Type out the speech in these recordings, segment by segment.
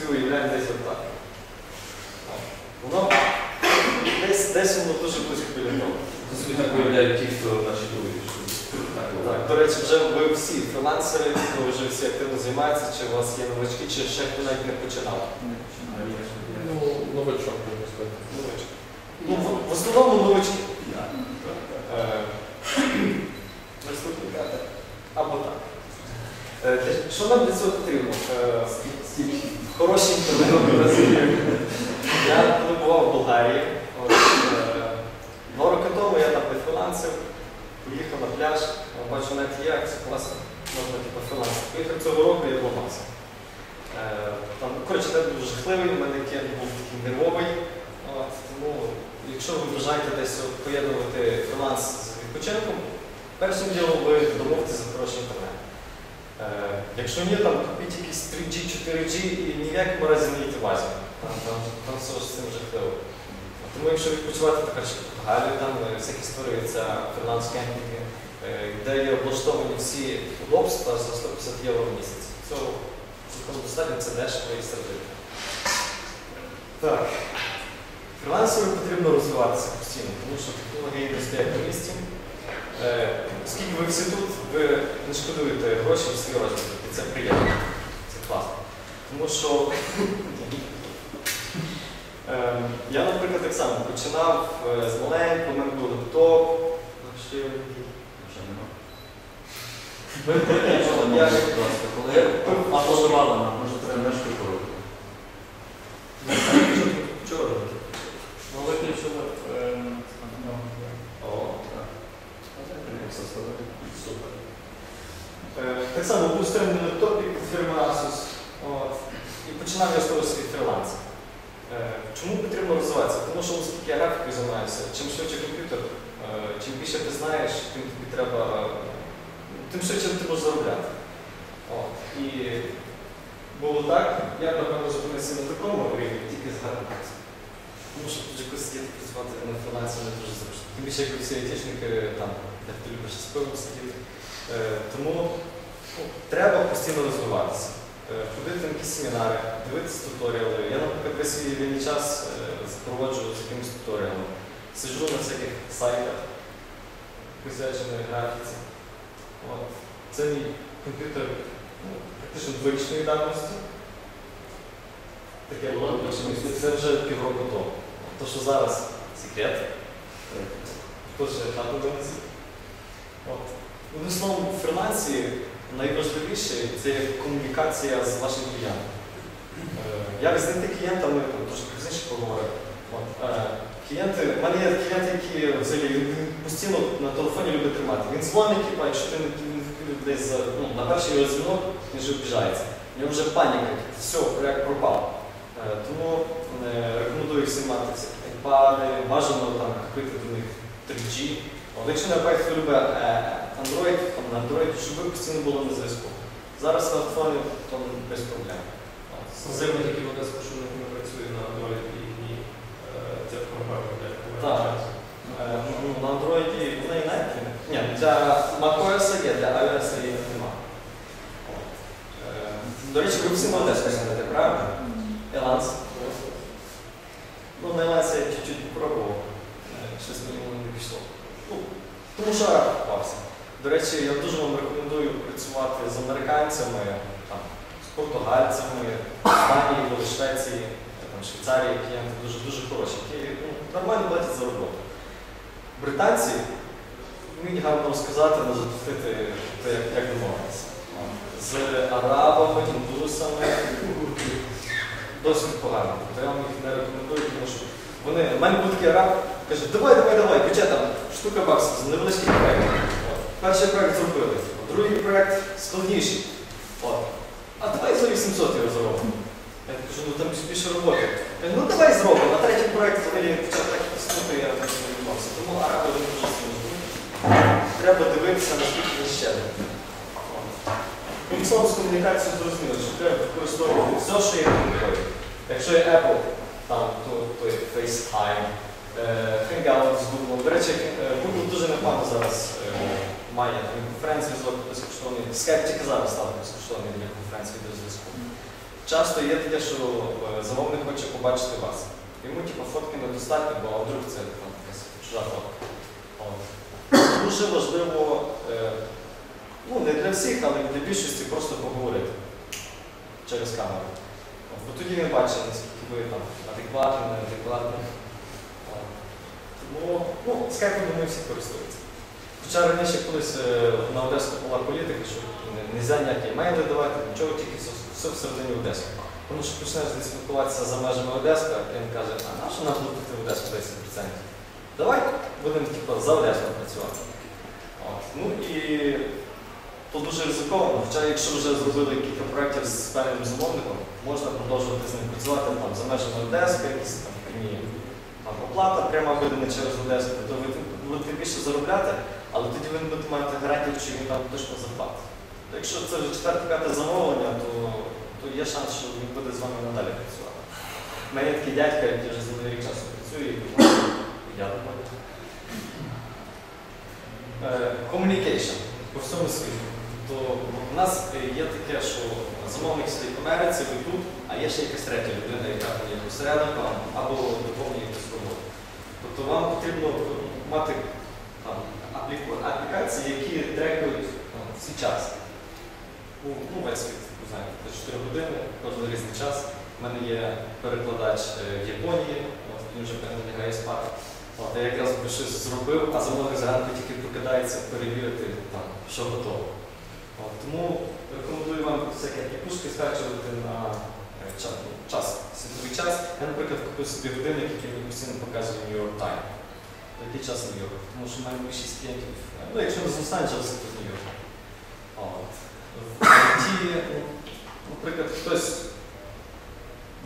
собі уявляєте десь отак. Воно десь, десь воно дуже близько біля того. Собі так виявляють ті, хто наші що так до речі, вже ви всі фрілансери, ви вже всі активно займаєтеся, чи у вас є новачки, чи ще хто навіть не починав. Ну, новачок, можна сказати. Ну, в- основному новачки. Е, Наступний кадр. Або так. Е, Що нам для цього потрібно? Хороші інтернет Я коли бував в Болгарії. е, Два роки тому я там не фрилансив, поїхав на пляж, бачу навіть є, це класно, можна типу фрилансити. Поїхав цього року я зламався. Е, Там, коротше, це був жахливий, у мене кент був такий нервовий. От, тому, якщо ви бажаєте десь поєднувати фриланс з відпочинком, першим ділом ви домовитеся за хороший інтернет. Е, якщо ні, там купіть якийсь 3G, 4G і ні в якому разі не їдьте в. Там, там, там все ж з цим жахливо. Тому якщо відпочивати, то краще Португалію, там е, всякі створюються фриланс-кемпінги, е, де є облаштовані всі удобства за 150 євро в місяць. Цього цілком достатньо, це дешево і сердито. Так. Фрилансеру потрібно розвиватися постійно, тому що технології не стоять на місці. Е, Оскільки ви всі тут, ви не шкодуєте гроші в свій розвиток, і це приємно, це класно. Тому що е, я, наприклад, так само починав е, з маленького, у мене був лептоп. Я- Будь ласка, коли нам, може треба мешку поробити. Чого робити? Ну, виключили. О, так. Все сказати. Супер. Е, Так само був стриманий лептоп від фірми Asus. І починав я з того свій фриланс. Е, Чому потрібно розвиватися? Тому що оскільки я графікою займаюся, чим швидше комп'ютер, е, чим більше ти знаєш, тим тобі треба, тим швидше ти можеш заробляти. От. І було так, я напевно зупинився на такому рівні, тільки з. Тому що тут якось сидіти працювати на фрилансі не дуже зручно. Тим більше, як всі айтішники, там, де ти любиш з сидіти. Е, Тому ну, треба постійно розвиватися. Е, Ходити на якісь семінари, дивитися туторіали. Я, наприклад, весь свій вільний час е, проводжу з якимись туторіалами. Сиджу на всяких сайтах, присвячених графіці. От. Це мій комп'ютер ну, практично дворічної давності. Таке було, це вже півроку тому. То, що зараз секрет, хто ще хату винесе. От. Ну, В основному в фрилансі найважливіше це комунікація з вашим клієнтом. Е, Як знайти клієнта, ми трошки пізніше поговоримо. Е, Клієнти, в мене є клієнти, які взагалі він постійно на телефоні любить тримати. Він дзвонить, типа, якщо ти десь ну, на перший його дзвінок, він вже обіжається. У нього вже паніка, все, проект пропав. Е, Тому рекомендую всім мати ці iPad, бажано там купити до них 3G. От, якщо не хто любить Android, там на Android, щоб ви постійно було на зв'язку. Зараз смартфони то без проблем. Зимно такі вода скошена, не працює на Android і ні е, ця програма для Так. Е, ну, на Android в неї навіть. Ні, для macOS є, для iOS її нема. Е, До речі, ви всі молодець знаєте, правильно? Еланс. Ну, на Елансі я чуть-чуть попробував. Щось мені воно не пішло. Ну, тому що рак попався. До речі, я дуже вам рекомендую працювати з американцями, там, з португальцями, з Данії, з Швеції, там, Швейцарії клієнти дуже дуже хороші, які ну, нормально платять за роботу. Британці вміють гарно розказати, не запустити те, як, як домовитися. З арабами, індусами досить погано. Я вам їх не рекомендую, тому що вони, в мене був такий араб, каже, давай, давай, давай, бюджет там, штука баксів, невеличкий проєкт. Перший проєкт зробили, другий проєкт складніший. От. А давай зорі 800 його зробимо. Я кажу, ну там більше роботи. Ну давай зробимо. На третій проєкт взагалі почав так існути, я не відбувався. Тому араби не сильно. Треба дивитися, наскільки він ще. Тим з комунікацією зрозуміло, що треба використовувати все, що є контроль. Якщо є Apple, там, то, то є FaceTime, е, Hangout з Google. До речі, е, Google дуже непогано зараз е, має конференції зв'язок безкоштовний. Skype тільки зараз став безкоштовний для конференції до зв'язку. Часто є таке, що е, замовник хоче побачити вас. Йому типу, фотки недостатньо, бо вдруг це якась чужа фотка. От. Дуже важливо, е, ну не для всіх, але для більшості просто поговорити через камеру. От, Бо тоді він бачить, наскільки ви там адекватні, неадекватні. Тому ну, скайпом не всі користуються. Хоча раніше колись е, на Одеску була політика, що не можна ніякі мейли давати, нічого, тільки все, все всередині Одески. Тому що почнеш спілкуватися за межами Одеска, він каже, а на що нам платити в Одеску 10%? Давай будемо типу, за Одеску працювати. От. Ну і то дуже ризиковано. Хоча якщо вже зробили кілька проєктів з певним замовником, можна продовжувати з ним працювати там, за межами Одеска, якісь там, оплата прямо видана через Одеску, то ви будете більше заробляти, але тоді ви не будете мати гарантію, що він там точно заплатить. То Якщо це вже четверте-п'яте замовлення, то, то є шанс, що він буде з вами надалі працювати. У мене такий дядька, який вже за рік часу працює, і я думаю. Communication по всьому світу. То в нас є таке, що замовник сидить в Америці, ви тут, а є ще якась третя людина, яка є посередником або доповнює. Тобто вам потрібно мати аплікації, які трекують всі час. Ну, весь світ, знаєте, це 4 години, кожен різний час. У мене є перекладач е, в Японії, він вже певно лягає спати. От, я якраз би щось зробив, а замовник зранку тільки прокидається перевірити, там, що готово. От, тому рекомендую вам всякі пушки скачувати на час, ну, час, світовий час. Я, наприклад, купив собі годинник, який мені постійно показує New York Time. Який час Нью Йорк? Тому що маю більшість клієнтів. е, Ну, якщо не з Лос-Анджелеса, то з Нью Йорка. От. В IT, ну, наприклад, хтось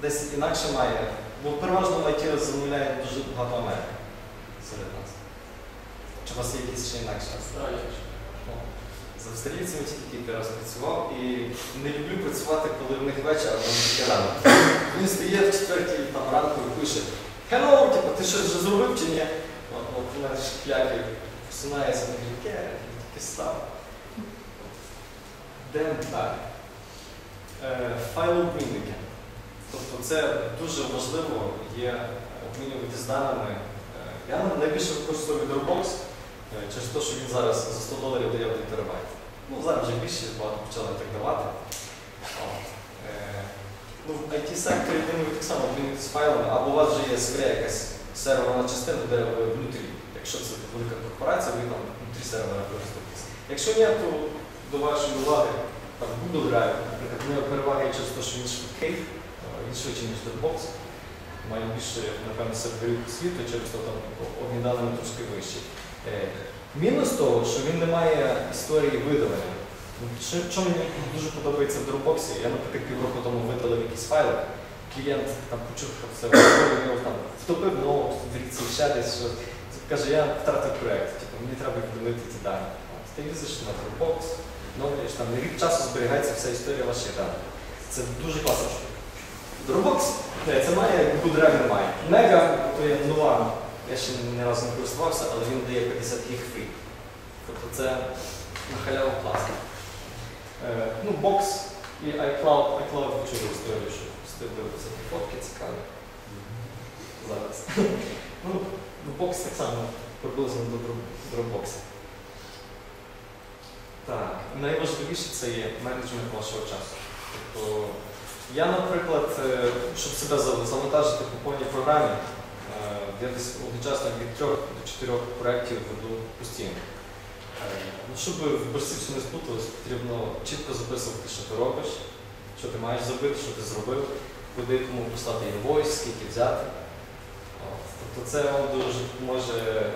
десь інакше має, бо переважно в IT замовляє дуже багато Америки серед нас. Чи у вас є якісь ще інакші? О, З австралійцями тільки разів працював і не люблю працювати, коли в них вечір, а в тільки рано. Він стає в четвертій там ранку і пише Hello, типу, ти щось вже зробив чи ні? От, у мене шкляки всунається на гірке, тільки став. Йдемо далі. Е, Файлообмінники. Тобто це дуже важливо є обмінюватися даними. Е, Я найбільше використовую Dropbox через те, що він зараз за 100 доларів дає 1 терабайт. Ну, зараз вже більше багато почали так давати. Е, Ну, в IT-секторі так само обмінюватися файлами, або у вас вже є своя якась серверна частина, де ви внутрі. Якщо це велика корпорація, ви там внутрі сервера користуєтесь. Якщо ні, то до вашої уваги там Google Drive, наприклад, перевага є через те, що він швидкий, е, він швидший, ніж Dropbox. Має більше, напевно, серверів світу, через то там обмін даними трошки вищий. Е, Мінус того, що він не має історії видалення. Ну, Що, що мені дуже подобається в Dropbox, я, наприклад, півроку тому видалив якийсь файл, клієнт там почув, що це там втопив ноут, в ріці ще десь щось. Каже, я втратив проєкт, типу, мені треба відновити ці дані. Ти їздиш на Dropbox, новиш, там рік часу зберігається вся історія ваших даних. Це дуже класно. Dropbox це має, Google Drive не має. Mega, то є нова, я ще ні разу не користувався, але він дає 50 гіг фрі. Тобто це на халяву класно. Е, ну, бокс і iCloud, iCloud чую історію, що встигли всякі фотки цікаві. Зараз. ну, бокс так само приблизно до Dropbox. Так, найважливіше це є менеджмент вашого часу. Тобто, я, наприклад, е, щоб себе завантажити по повній програмі, я десь одночасно від трьох до чотирьох проєктів веду постійно. Е, Ну, щоб в борці все не сплуталось, потрібно чітко записувати, що ти робиш, що ти маєш зробити, що ти зробив, куди кому послати інвойс, скільки взяти. От. Тобто це вам дуже допоможе. е,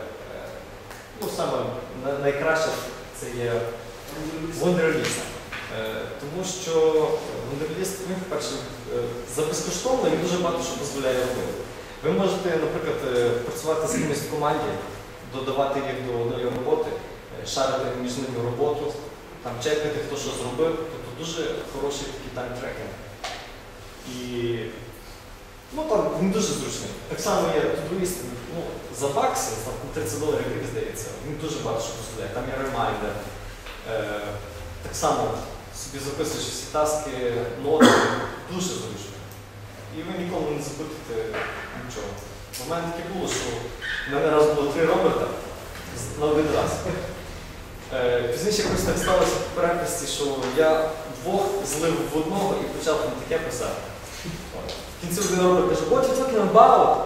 Ну, саме найкраще це є Wunderlist. Е, Тому що моделіст, він, по-перше, за безкоштовно він дуже багато що дозволяє робити. Ви можете, наприклад, е, працювати з кимось в команді, додавати їх до одної роботи, е, шарити між ними роботу, там чекати, хто що зробив. Тобто дуже хороший такий тайм-трекінг. І ну, там він дуже зручний. Так само є Todoist, ну, за бакси, там 30 доларів, як здається, він дуже багато що дозволяє. Там є ремайдер. Е, так само собі записуєш всі таски, ноти, дуже зручно. І ви ніколи не забудете нічого. У мене таке було, що в мене раз було три робота з- на один раз. Е, Пізніше якось так сталося в переписці, що я двох злив в одного і почав там таке писати. В кінці один робот каже, what you talking about?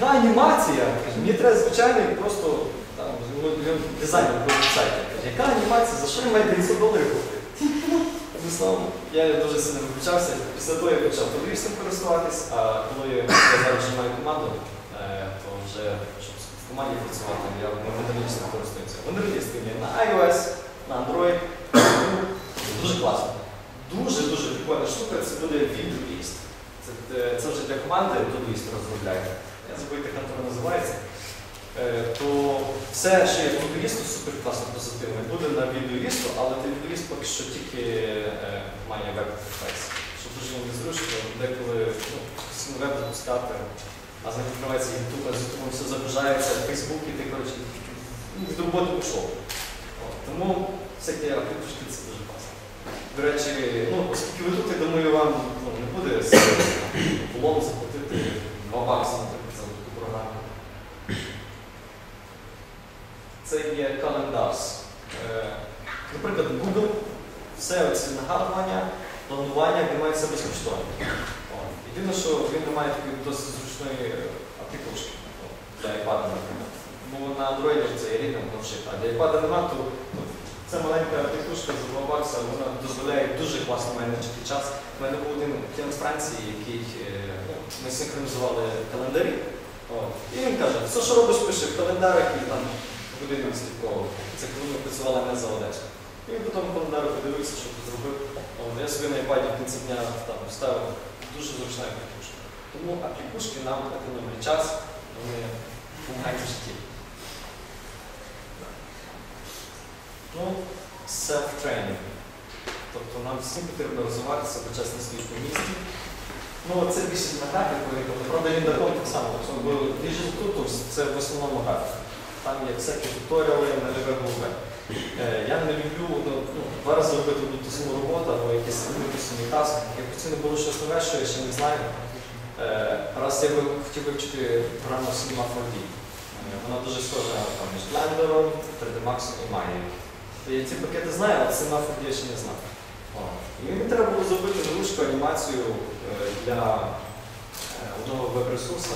Яка анімація? Мені треба звичайний просто там, ну, дизайнер був сайті. Яка анімація? За що я маю 900 доларів словом, я дуже сильно виключався. Після того я почав подивився користуватись, а коли я зараз вже маю команду, е, то вже щоб в команді працювати, я моделістом користуюся. Моделіст він є на iOS, на Android. Ну, Дуже класно. Дуже-дуже прикольна штука, це буде відеоїст. Це, е, це вже для команди Todoist розробляє. Я забув, як вона називається. Е, То все, що є в Todoist, супер класно позитивне, буде на відеоїсту, але для відеоїст поки що тільки е, має веб-інтерфейс. Що дуже незручно, деколи ну, веб запускати, а з ним відкривається YouTube, з YouTube все загружається, Facebook, і ти, коротше, ну, від роботи пішов. Тому всякі аплікушки це дуже класно. До речі, ну, оскільки ви тут, я думаю, вам ну, не буде з заплатити 2 бакси наприклад, за таку програму. Це є. Е, Наприклад, Google, все оці нагадування, планування, він має все безкоштовно. Єдине, що він не має такої досить зручної аплікушки для iPad, наприклад. Бо на Android це є рідним планшет, а для iPad немає, то ну, це маленька аплікушка 2 бакса, вона дозволяє дуже класно менеджити час. У мене був один клієнт з Франції, який е, ну, ми синхронізували календарі. І він каже, все, що робиш, пише в календарах і там годину відслідковував. Це коли ми працювали не за Одесу. І він потім в календарі подивився, що зробив. Я собі на iPad в кінці дня там вставив. Дуже зручна аплікушка. Тому аплікушки нам економлять час, вони допомагають в житті. Ну, self-training. Тобто нам всім потрібно розвиватися до час на місці. Ну, це більше на графіку, правда, він дакон так само. Тобто, бо Tutors це в основному графіка. Там є всякі туторіали на голове. Е, Я не люблю ну, ну, два рази робити одну саму роботу або якісь одну ту саму таск. Я постійно було щось нове, що я ще не знаю. Е, Раз я би хотів вивчити програму Cinema 4D. Е, Вона дуже схожа там, між Blender, 3D Max і Maya. Я ці пакети знаю, але Cinema 4D я ще не знав. І мені треба було зробити невеличку анімацію для одного веб-ресурсу.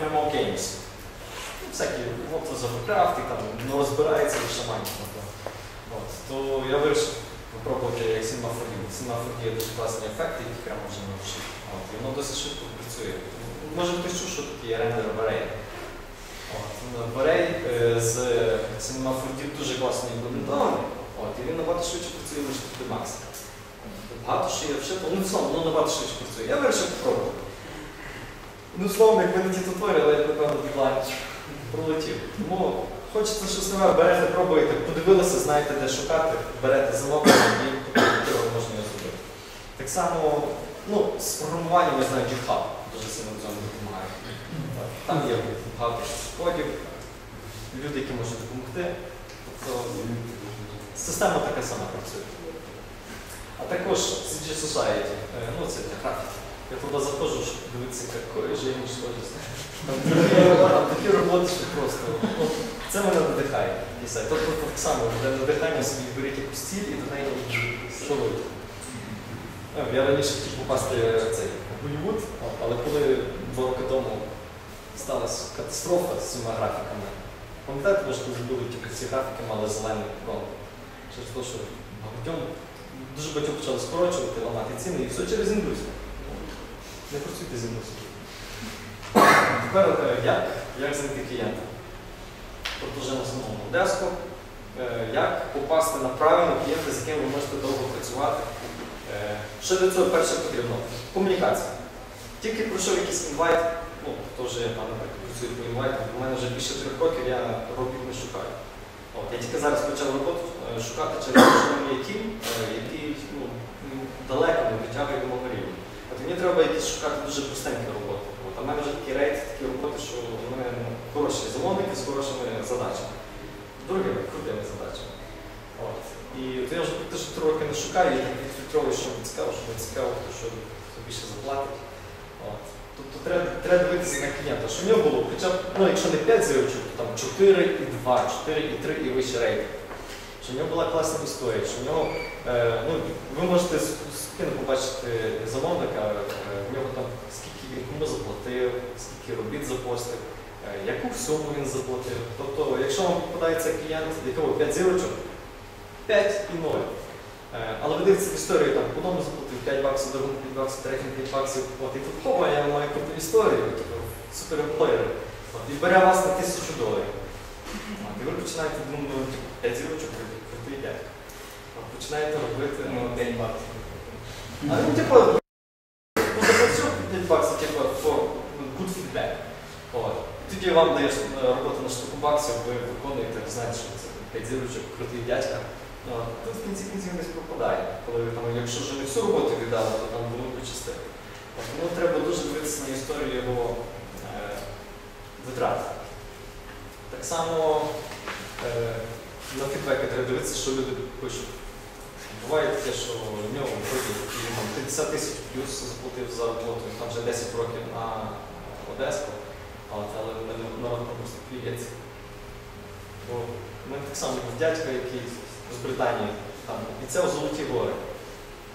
MMO Games. Ну, Всякі мото за і там не розбирається в шамані. От, то я вирішив попробувати як Cinema 4D. Cinema 4D є дуже класні ефекти, які прямо вже навчив. От, і воно досить швидко працює. Може хтось чув, що таке рендер. От, ну, е, з 4D дуже класно імплементований. І він набагато швидше працює, ніж Max. Багато що є вшито, ну в цілому, ну набагато швидше працює. Я вирішив попробувати. Ну, словом, якби не ті туторіали, я напевно, дедлайн пролетів. Тому хочеться щось нове, берете, пробуєте, подивилися, знаєте, де шукати, берете замовлення і можна його зробити. Так само, ну, з програмуванням, я знаю, GitHub дуже сильно цьому допомагає. Там є багато кодів, люди, які можуть допомогти. Тобто система така сама працює. А також CG Society, е, ну це для графіки. Я туди заходжу, щоб дивитися, якої же їм схожість. Там такі- роботи, що просто. ну, Це мене надихає. Тобто так само, для надихання собі беріть якусь ціль і до неї шуруйте. Е, Я раніше хотів попасти в цей Голлівуд, але коли два роки тому сталася катастрофа з цими графіками, пам'ятаєте, ви ж коли були тільки ці графіки мали зелений крон. Через те, що багатьом дуже багатьох почали скорочувати, ламати ціни, і все через індустрію. Не працюйте з індустрією. Тепер е, як? Як знайти клієнта? Тобто вже на самому деску, е, як попасти на правильного клієнта, з яким ви можете довго працювати. Е, Що для цього перше потрібно? Комунікація. Тільки пройшов якийсь інвайт, ну, хто вже там, наприклад, працює по інвайтам, у мене вже більше трьох років я робіт не шукаю. От, я тільки зараз почав роботу шукати через те, що в є тім, який ну, далеко не витягує до мого рівня. От мені треба якісь шукати дуже простенькі роботи. От, а в мене вже такий рейд, такі роботи, що в мене ну, хороші замовники з хорошими задачами, другими крутими задачами. От. І от я вже теж три роки не шукаю, я відфільтровую, що мені цікаво, що не цікаво, то що хто більше заплатить. Тобто треба, треба дивитися на клієнта, що в нього було хоча б, ну якщо не 5 зірочок, то там 4 і 2, 4 і 3 і вище рейтинг. Що в нього була класна історія, що в нього, е, ну, ви можете з побачити замовника, е, в нього там скільки він кому заплатив, скільки робіт запостив, е, яку суму він заплатив. Тобто, якщо вам попадається клієнт, якого 5 зірочок, 5 і 0. Е, Але ви дивитеся в історію, там, одному заплатив 5 баксів, другому 5 баксів, третьому 5 баксів, і тут хопа, я маю круту історію, типу, суперемплеєр. От, І бере вас на тисячу доларів. І ви починаєте думати, ну, типу, 5 зірочок, крутий дядько. Починаєте робити, ну, День баксів. а ну, типу, заплатив 5 баксів, типу, for good feedback. От. Тоді вам даєш е, роботу на штуку баксів, ви виконуєте, знаєте, що це 5 зірочок, крутий дядька. Тут в кінці кінців десь пропадає. Коли ви там, якщо вже не всю роботу віддали, то там частину. От, Тому треба дуже дивитися на історію його е, витрат. Так само е, на фідбеки треба дивитися, що люди пишуть. Буває таке, що в нього він 50 тисяч плюс заплатив за роботу, там вже 10 років на Одеску, але на- народ там просто плюється. Бо в мене так само був дядько, який з Британії там обіцяв золоті гори.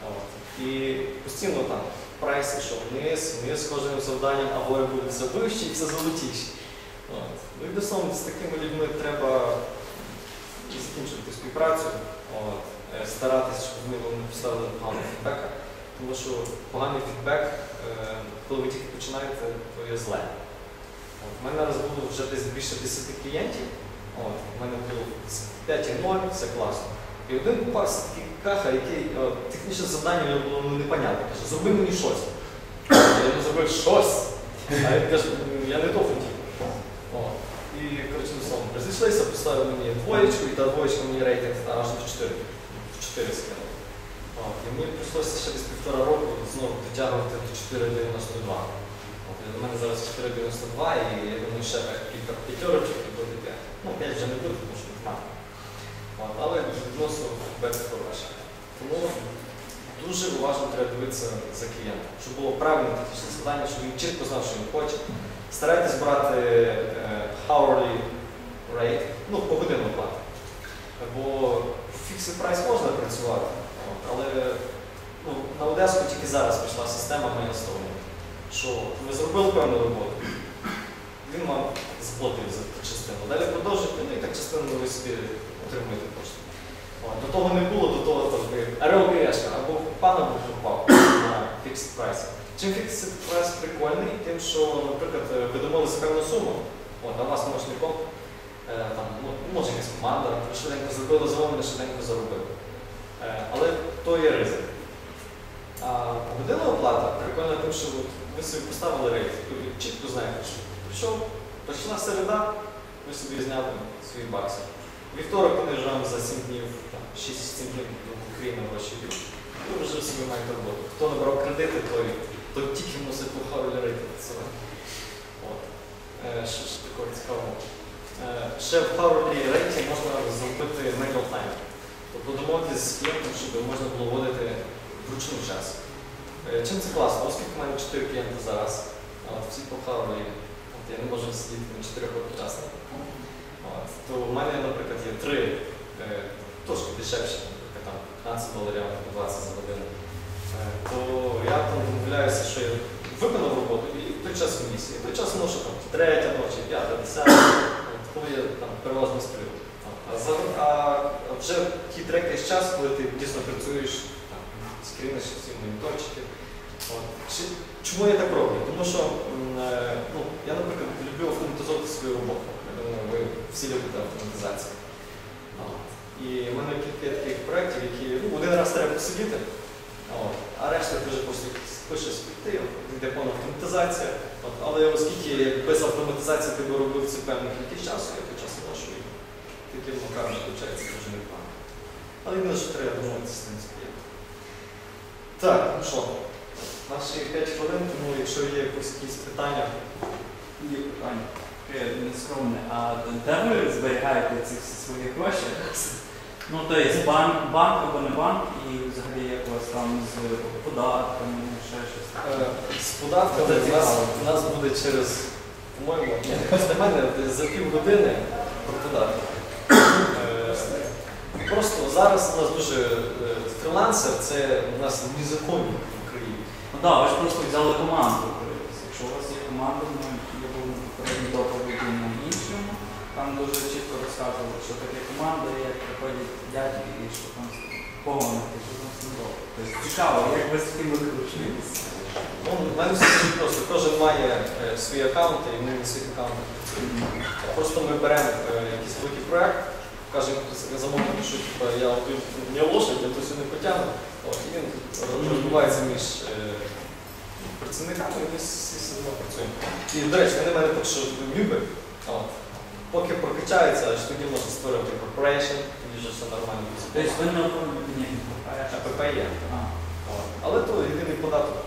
От. І постійно там прайси, що вниз, вниз з кожним завданням, а гори будуть все вищі і все золотіші. От. Ну і дословно з такими людьми треба закінчити співпрацю, от. е, старатися, щоб вам не поставили поганого фідбека. Тому що поганий фідбек, е, коли ви тільки починаєте, то є зле. От. У мене зараз було вже десь більше 10 клієнтів. От, у мене було 5,0, все класно. І один попався такий каха, який о, технічне завдання було ну, непонятне. Каже, зроби мені щось. Я йому зробив щось. А він каже, «Ну, я не то хотів. О. І, коротше, словом, розійшлися, поставили мені двоєчку, і та двоєчка мені рейтинг аж до 4. В 4 скинули. От, І мені прийшлося ще десь півтора року знову дотягувати до 4,92. От, у мене зараз 4,92 і я думаю, ще кілька п'ятерочок і буде 5. Ну, 5 вже не буде, тому що не знаю. Але відносно фідбек хороше. Тому дуже уважно треба дивитися за клієнтом, щоб було правильне технічне завдання, щоб він чітко знав, що він хоче. Старайтесь брати е, hourly rate, ну, погодинну плату. Бо фіксед прайс можна працювати, але ну, на Одеску тільки зараз пішла система майлстоун, що ви зробили певну роботу, він вам заплатив за ту частину. Далі продовжуйте, ну і так частину ви собі отримуєте кошти. До того не було, до того там, ви орел або пан або пропав на фіксед прайс. Чим фіксед прайс прикольний, тим, що, наприклад, ви домовилися певну суму, от, а у вас помощником, е, там, ну, може якась команда, ви швиденько зробили замовлення, швиденько заробили. Е, але то є ризик. А годинна оплата прикольна тим, що ви собі поставили рейд, ви чітко знаєте, що прийшов, прийшла середа, ви собі зняли свої бакси. Вівторок вони ж за 7 днів, там, 6-7 днів України гроші йдуть. Ви вже собі маєте роботу. Хто набрав кредити, той, той тільки мусить по Харвелі рейти працювати. Е, Що ж такого цікавого? Е, Ще в Харвелі рейті можна зробити manual time. Тобто домовитися з клієнтом, щоб можна було вводити вручну час. Е, Чим це класно? Оскільки в мене 4 клієнти зараз, а от всі по Харвелі, от я не можу сидіти на 4 одночасно. То в мене, наприклад, є три е, трошки дешевші, наприклад, там 15 доларів або 20 за годину. То я там домовляюся, що я виконав роботу і в той час комісії. Той час ношу там третя ночі, п'ята, десята, коли я там переважно сплю. А, за, а вже ті треки з час, коли ти дійсно працюєш, там, скріниш всі моніторчики. Чи- Чому я так роблю? Тому що е, ну, я, наприклад, люблю автоматизувати свою роботу. Я думаю, ви всі любите автоматизацію. І в мене кілька таких проєктів, які ну, один раз треба посидіти, от, а решта вже просто пише спіти, йде повна автоматизація. От, але оскільки без автоматизації ти би робив це певну кількість часу, я той час ношу і таким макаром виходить дуже непогано. Але єдине, що треба домовитися з ним спільно. Так, ну що, наші 5 хвилин, тому якщо є якісь питання, Є питання. Таке нескромне. А де ви зберігаєте ці всі свої гроші? Ну, то є банк, банк або не банк, і взагалі як у вас там з податками, ще щось. Е, З податками Це у нас, цікаво. у нас буде через, по-моєму, ні, мене десь за пів години про податки. Е, Просто зараз у нас дуже е, фрілансер, це у нас незаконні в Україні. Ну так, ви ж просто взяли команду. Якщо у вас є команда, ну я був на попередній доповіді на іншому, там дуже розказували, що таке команда, як приходять дядьки і що там погонити, що там слідово. Тобто цікаво, як ви з таким викручуєтесь. Ну, в мене все дуже просто. Кожен має е, свої аккаунти, і ми на своїх аккаунтах працюємо. Просто ми беремо е, якийсь великий проект, кажемо замовнику, що типу, я тут не лошадь, я тут не потягну. От, і він розбивається між е, працівниками, і ми всі працюємо. І, до речі, вони мене поки що люблять. Поки прокачаються, аж тоді можна створювати corporation, тоді вже все нормально. Тобто ви не оформлені. АПП є. Але то єдиний податок,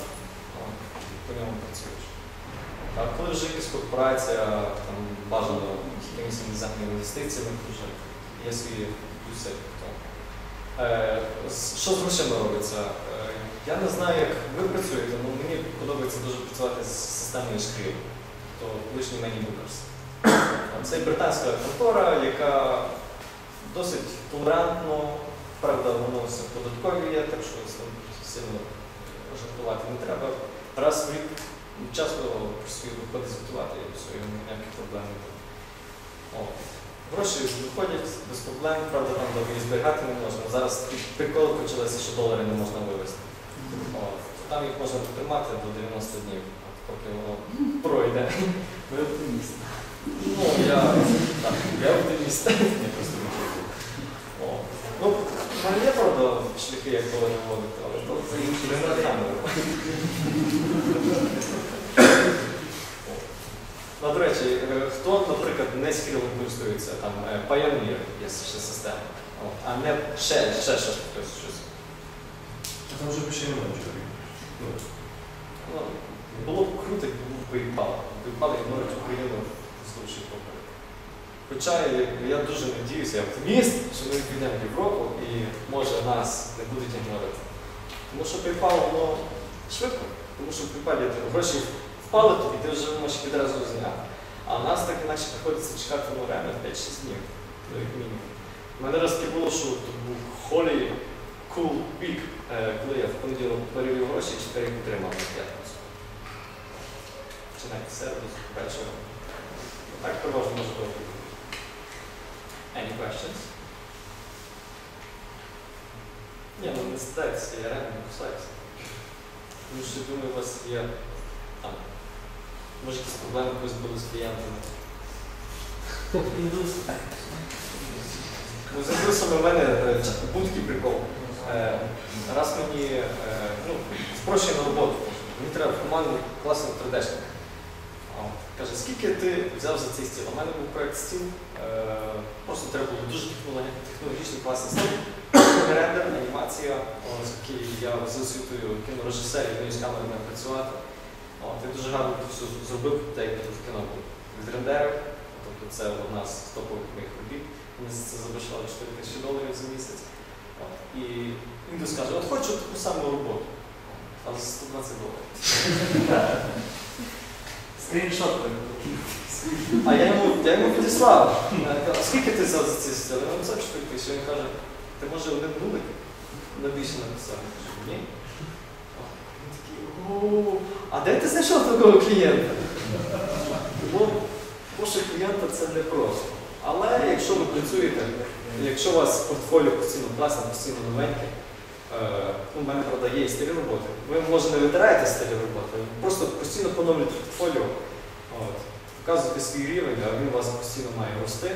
по ньому працюєш. А коли вже якась корпорація, там бажано якимись іноземними інвестиціями, то вже є свої плюси. Е, що з грошима робиться? Е, я не знаю, як ви працюєте, але мені подобається дуже працювати з системою шкрів, то лишній мені Bookers. Це британська контора, яка досить толерантно, правда, воно все податкові є, так що з сильно жартувати не треба. Раз в рік часто про свої доходи звітувати, і ніяких проблем не буде. Гроші виходять без проблем, правда, там довго і зберігати не можна. Зараз приколи почалися, що долари не можна вивезти. От. Там їх можна потримати до 90 днів, поки воно пройде. Ви оптиміст. Ну, я, так, я оптиміст. Я просто вичерпую. О. Ну, мене є, правда, шляхи, як не вводити, але то це інші не. Ну, до речі, е, хто, наприклад, не скрілом користується, там е, Pioneer є ще система, а не ще, ще щось хтось щось. А там вже ще немає чоловік. Ну, Ну, було б круто, якби був PayPal. PayPal ігнорить Україну слушай поперед. Хоча я, дуже надіюся, я оптиміст, що ми підемо в Європу і може нас не будуть ігнорити. Тому що PayPal воно швидко, тому що в PayPal ти гроші впали тобі, ти вже можеш відразу зняти. А в нас так інакше приходиться чекати ну, реально 5-6 днів, ну, як мінімум. Мене раз таке було, що тут був холі cool week, е, коли я в понеділок перевів гроші, 4 їх отримав на п'ятницю. Чи навіть в вечора. Так переважно може бути. Any questions? Ні, ну не стайтеся, я реально не кусаюся. Тому що думаю, у вас є там. Може якісь проблеми якось були з клієнтами. Ну, завжди саме в мене е, такий прикол. Е, Раз мені е, ну, спрощує на роботу. Мені треба в команду класного 3D-шника. Каже, скільки ти взяв за цей стіл? У мене був проєкт стіл. Е, Просто треба було дуже технологічний класний стіл. Рендер, анімація, оскільки я за освітою кінорежисер і з камерами працювати. Я дуже гарно все зробив, так як я в кіно був відрендерив. Тобто це одна з топових моїх робіт. Мені за це забачали 4 тисячі доларів за місяць. І він скаже, от хочу таку саму роботу, але за 120 доларів. Скріншот. А я йому, я йому підіслав. Я кажу, А скільки ти за ці стіли? Я написав 4 тисячі. Він каже, ти може один нулик на більше написав? Ні. Він такий, «О, а де ти знайшов такого клієнта? Тому пошук клієнта це не просто. Але якщо ви працюєте, якщо у вас портфоліо постійно класне, постійно новеньке, е, ну, мене, правда, є і стилі роботи. Ви, може, не витираєте стилі роботи, просто постійно поновлюєте портфоліо, от, показуєте свій рівень, а він у вас постійно має рости.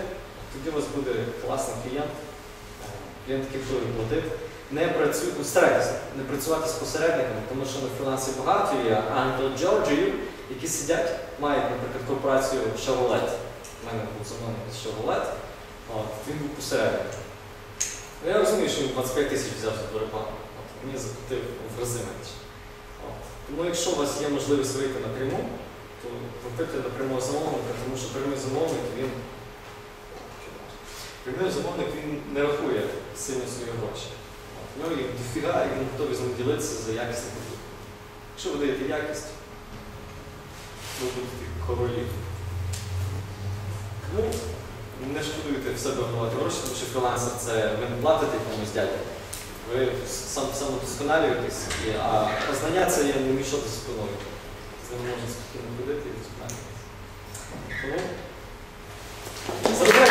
тоді у вас буде класний клієнт, е, клієнт, який буде платити. Не працює, ну, старайтеся не працювати з посередниками, тому що на фрилансі багато є ангел-джорджіїв, які сидять, мають, наприклад, корпорацію Chevrolet. У мене був замовник Chevrolet, от, він був посередник. Ну, Я розумію, що він 25 тисяч взяв за. От, Мені заплатив в рази менше. Тому якщо у вас є можливість вийти напряму, то виходьте на прямого замовника, тому що прямий замовник він. Прямий замовник він не рахує сильно свої гроші. В нього їх дофіга, і він готовий з ним ділитися за якісний продукт. Якщо ви даєте якість, ви будете королі. Тому не шкодуєте в себе вимагати гроші, тому що фрилансер це ви не платите комусь дядьку. Ви сам самодосконалюєтесь, а знання це є не мішати спиною. Це не можна спокійно ходити і вдосконалюватися. Тому